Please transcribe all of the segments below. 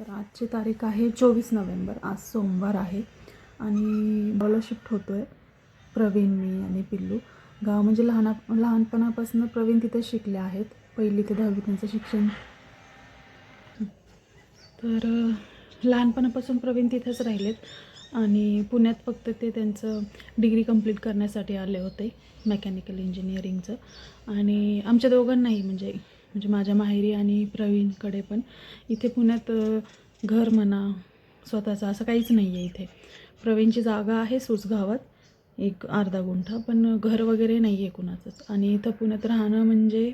तर आजची तारीख आहे चोवीस नोव्हेंबर. आज सोमवार आहे. आणि मला शिफ्ट होतो आहे प्रवीण मी आणि पिल्लू. गाव म्हणजे लहाना लहानपणापासून प्रवीण तिथे शिकले आहेत. पहिली ते दहावी त्यांचं शिक्षण. तर लहानपणापासून प्रवीण तिथेच राहिलेत. आणि पुण्यात फक्त ते त्यांचं डिग्री कंप्लीट करण्यासाठी आले होते मेकॅनिकल इंजिनिअरिंगचं. आणि आमच्या दोघांनाही म्हणजे म्हणजे माझ्या माहेरी आणि प्रवीणकडे पण. इथे पुण्यात घर म्हणा स्वतःचं असं काहीच नाही आहे इथे. प्रवीणची जागा आहे सुसगावात एक अर्धा गुंठा पण घर वगैरे नाही आहे कुणाचंच. आणि इथं पुण्यात राहणं म्हणजे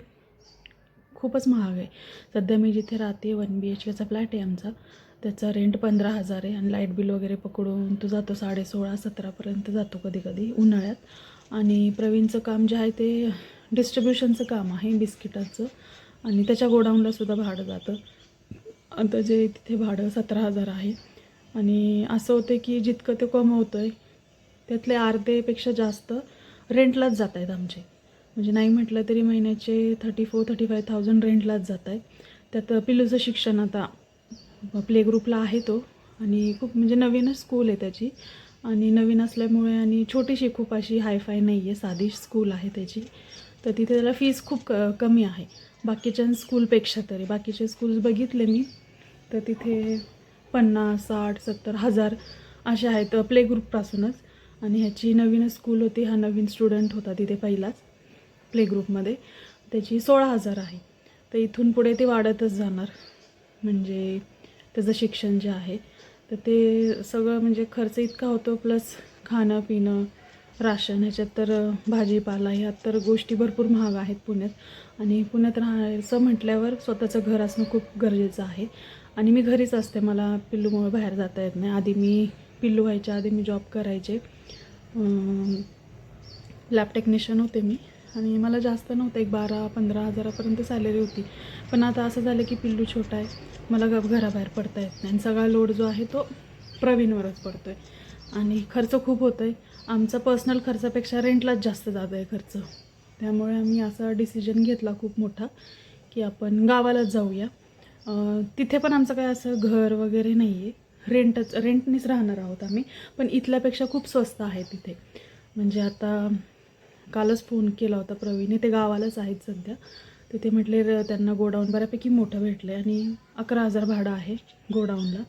खूपच महाग आहे. सध्या मी जिथे राहते वन बी एच केचा फ्लॅट आहे आमचा. त्याचा रेंट पंधरा हजार आहे आणि लाइट बिल वगैरे पकडून तो जातो साडे सोळा सतरापर्यंत जातो कधी कधी उन्हाळ्यात. आणि प्रवीणचं काम जे आहे ते डिस्ट्रीब्युशनचं काम आहे बिस्किटाचं. आणि त्याच्या गोडाऊनला सुद्धा भाडं जातं. आता जे तिथे भाडं सतरा हजार आहे. आणि असं होतं की जितकं ते कमवतं आहे त्यातले अर्धेपेक्षा जास्त रेंटलाच जात आहेत आमचे. म्हणजे नाही म्हटलं तरी महिन्याचे thirty four thirty five thousand रेंटलाच जात आहे त्यात पिलूचं शिक्षण आता प्ले ग्रुपला आहे तो. आणि खूप म्हणजे नवीनच स्कूल आहे त्याची. आणि नवीन असल्यामुळे आणि छोटीशी खूप अशी हायफाय नाही आहे साधी स्कूल आहे त्याची. तर तिथे त्याला फीज खूप क कमी आहे. बाकीच्या स्कूलपेक्षा तरी. बाकीचे स्कूल्स बघितले मी. तर तिथे पन्नास साठ सत्तर हजार असे आहेत प्ले ग्रुपपासूनच आणि ह्याची नवीन स्कूल होती. हा नवीन स्टुडंट होता तिथे पहिलाच प्ले ग्रुपमध्ये त्याची सोळा हजार आहे. तर इथून पुढे ते वाढतच जाणार. म्हणजे त्याचं शिक्षण जे आहे. तर ते सगळं म्हणजे खर्च इतका होतो प्लस खाणं पिणं राशन ह्याच्यात तर भाजीपाला ह्यात तर गोष्टी भरपूर महाग आहेत पुण्यात. आणि पुण्यात राहायचं म्हटल्यावर स्वतःचं घर असणं खूप गरजेचं आहे. आणि मी घरीच असते मला पिल्लूमुळे बाहेर जाता येत नाही. आधी मी पिल्लू व्हायच्या आधी मी जॉब करायचे. लॅब टेक्निशियन होते मी. आणि मला जास्त नव्हतं एक बारा पंधरा हजारापर्यंत सॅलरी होती. पण आता असं झालं की पिल्लू छोटा आहे. मला ग घराबाहेर पडता येत नाही. आणि सगळा लोड जो आहे तो प्रवीणवरच पडतो आहे आणि खर्च खूप होतो आहे आमचा पर्सनल खर्चापेक्षा रेंटलाच जास्त जात आहे खर्च. त्यामुळे आम्ही असा डिसिजन घेतला खूप मोठा की आपण गावालाच जाऊया. तिथे पण आमचं काय असं घर वगैरे नाही आहे रेंटच रेंटनीच राहणार आहोत आम्ही. पण इथल्यापेक्षा खूप स्वस्त आहे तिथे. म्हणजे आता कालच फोन केला होता प्रवीणे ते गावालाच आहेत सध्या. तिथे म्हटले र- त्यांना गोडाऊन बऱ्यापैकी मोठं भेटलं आहे आणि अकरा हजार भाडं आहे गोडाऊनला.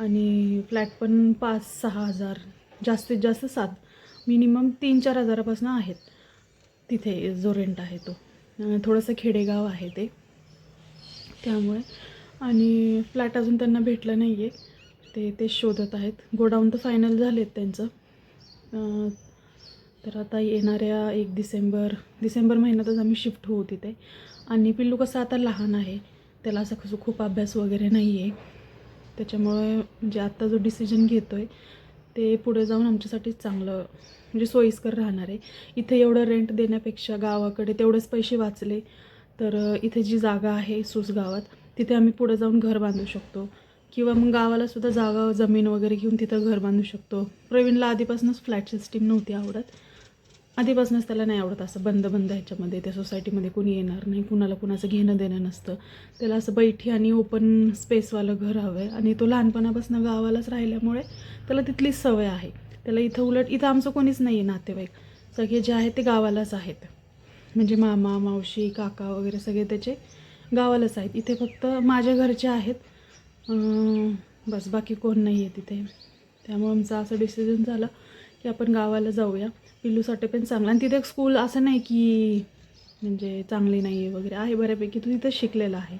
आणि फ्लॅट पण पाच सहा हजार जास्तीत जास्त सात मिनिमम तीन चार हजारापासून आहेत. तिथे जो रेंट आहे तो. थोडंसं खेडेगाव आहे ते. त्यामुळे. आणि फ्लॅट अजून त्यांना भेटलं नाही आहे ते ते शोधत आहेत. गोडाऊन तर फायनल झाले आहेत त्यांचं तर आता येणाऱ्या एक डिसेंबर डिसेंबर महिन्यातच आम्ही शिफ्ट होऊ तिथे. आणि पिल्लू कसं आता लहान आहे. त्याला असं कसं खूप अभ्यास वगैरे नाही आहे त्याच्यामुळे म्हणजे आत्ता जो डिसिजन घेतो आहे ते पुढे जाऊन आमच्यासाठी चांगलं म्हणजे सोयीस्कर राहणार आहे. इथे एवढं रेंट देण्यापेक्षा गावाकडे तेवढेच पैसे वाचले तर इथे जी जागा आहे सूस गावात तिथे आम्ही पुढे जाऊन घर बांधू शकतो. किंवा मग गावालासुद्धा जागा जमीन वगैरे घेऊन तिथं घर बांधू शकतो. प्रवीणला आधीपासूनच फ्लॅट सिस्टीम नव्हती आवडत. आधीपासूनच त्याला नाही आवडत असं बंद बंद ह्याच्यामध्ये त्या सोसायटीमध्ये कोणी येणार नाही कुणाला कुणाचं घेणं देणं नसतं. त्याला असं बैठी आणि ओपन स्पेसवालं घर हवं आहे आणि तो लहानपणापासून गावालाच राहिल्यामुळे त्याला तिथलीच सवय आहे. त्याला इथं उलट इथं आमचं कोणीच नाही आहे नातेवाईक. सगळे जे आहेत ते गावालाच आहेत. म्हणजे मामा मावशी काका वगैरे सगळे त्याचे गावालाच आहेत. इथे फक्त माझ्या घरचे आहेत. बस बाकी कोण नाही आहे तिथे. त्यामुळे आमचं असं डिसिजन झालं. की आपण गावाला जाऊया. पिल्लूसाठी पण चांगलं. आणि तिथे स्कूल असं नाही की म्हणजे चांगली नाही आहे वगैरे. आहे बऱ्यापैकी. तो तिथं शिकलेला आहे.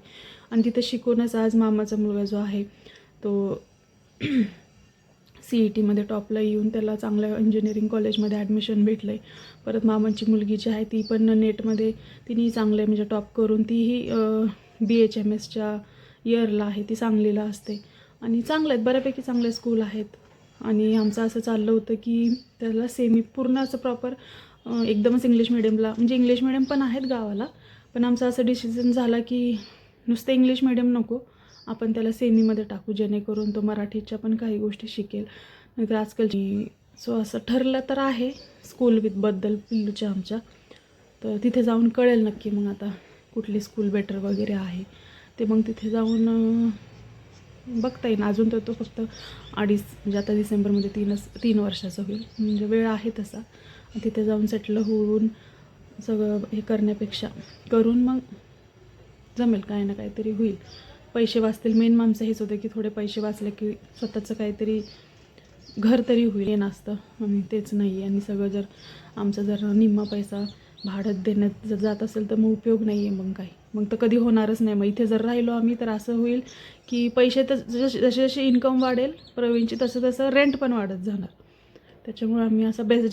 आणि तिथं शिकूनच आज मामाचा मुलगा जो आहे तो सी ई टीमध्ये टॉपला येऊन त्याला चांगल्या इंजिनिअरिंग कॉलेजमध्ये ॲडमिशन भेटलं आहे परत मामांची मुलगी जी आहे ती पण नेटमध्ये तिनेही चांगले म्हणजे टॉप करून तीही बी एच एम एसच्या इयरला आहे ती सांगलीला असते. आणि चांगले आहेत. बऱ्यापैकी चांगले स्कूल आहेत. आणि आमचं असं चाललं होतं की त्याला सेमी पूर्ण असं प्रॉपर एकदमच इंग्लिश मिडियमला म्हणजे इंग्लिश मिडियम पण आहेत गावाला पण आमचं असं डिसिजन झाला की नुसतं इंग्लिश मिडियम नको आपण त्याला सेमीमध्ये टाकू जेणेकरून तो मराठीच्या पण काही गोष्टी शिकेल. नाहीतर आजकाल सो असं ठरलं तर आहे स्कूल विथबद्दल पिल्लूच्या आमच्या तर तिथे जाऊन कळेल नक्की मग आता कुठली स्कूल बेटर वगैरे आहे. ते मग तिथे जाऊन बघता येईल. अजून तर तो फक्त अडीच म्हणजे आता डिसेंबरमध्ये तीनच तीन वर्षाचा होईल. म्हणजे वेळ आहे तसा. तिथे जाऊन सेटल होऊन सगळं हे करण्यापेक्षा करून मग जमेल काय ना काहीतरी होईल. पैसे वाचतील. मेन माणसं हेच होते की थोडे पैसे वाचले की स्वतःचं काहीतरी घर तरी होईल. हे नसतं. आणि तेच नाही आणि सगळं जर आमचा जर निम्मा पैसा भाडत देण्यात जर जात असेल तर मग उपयोग नाही आहे मग काही. मग तर कधी होणारच नाही. मग इथे जर राहिलो आम्ही तर असं होईल की पैसे तर जसे जसे जसे इन्कम वाढेल प्रवीणची तसं तसं रेंट पण वाढत जाणार. त्याच्यामुळे आम्ही असं बेस्ट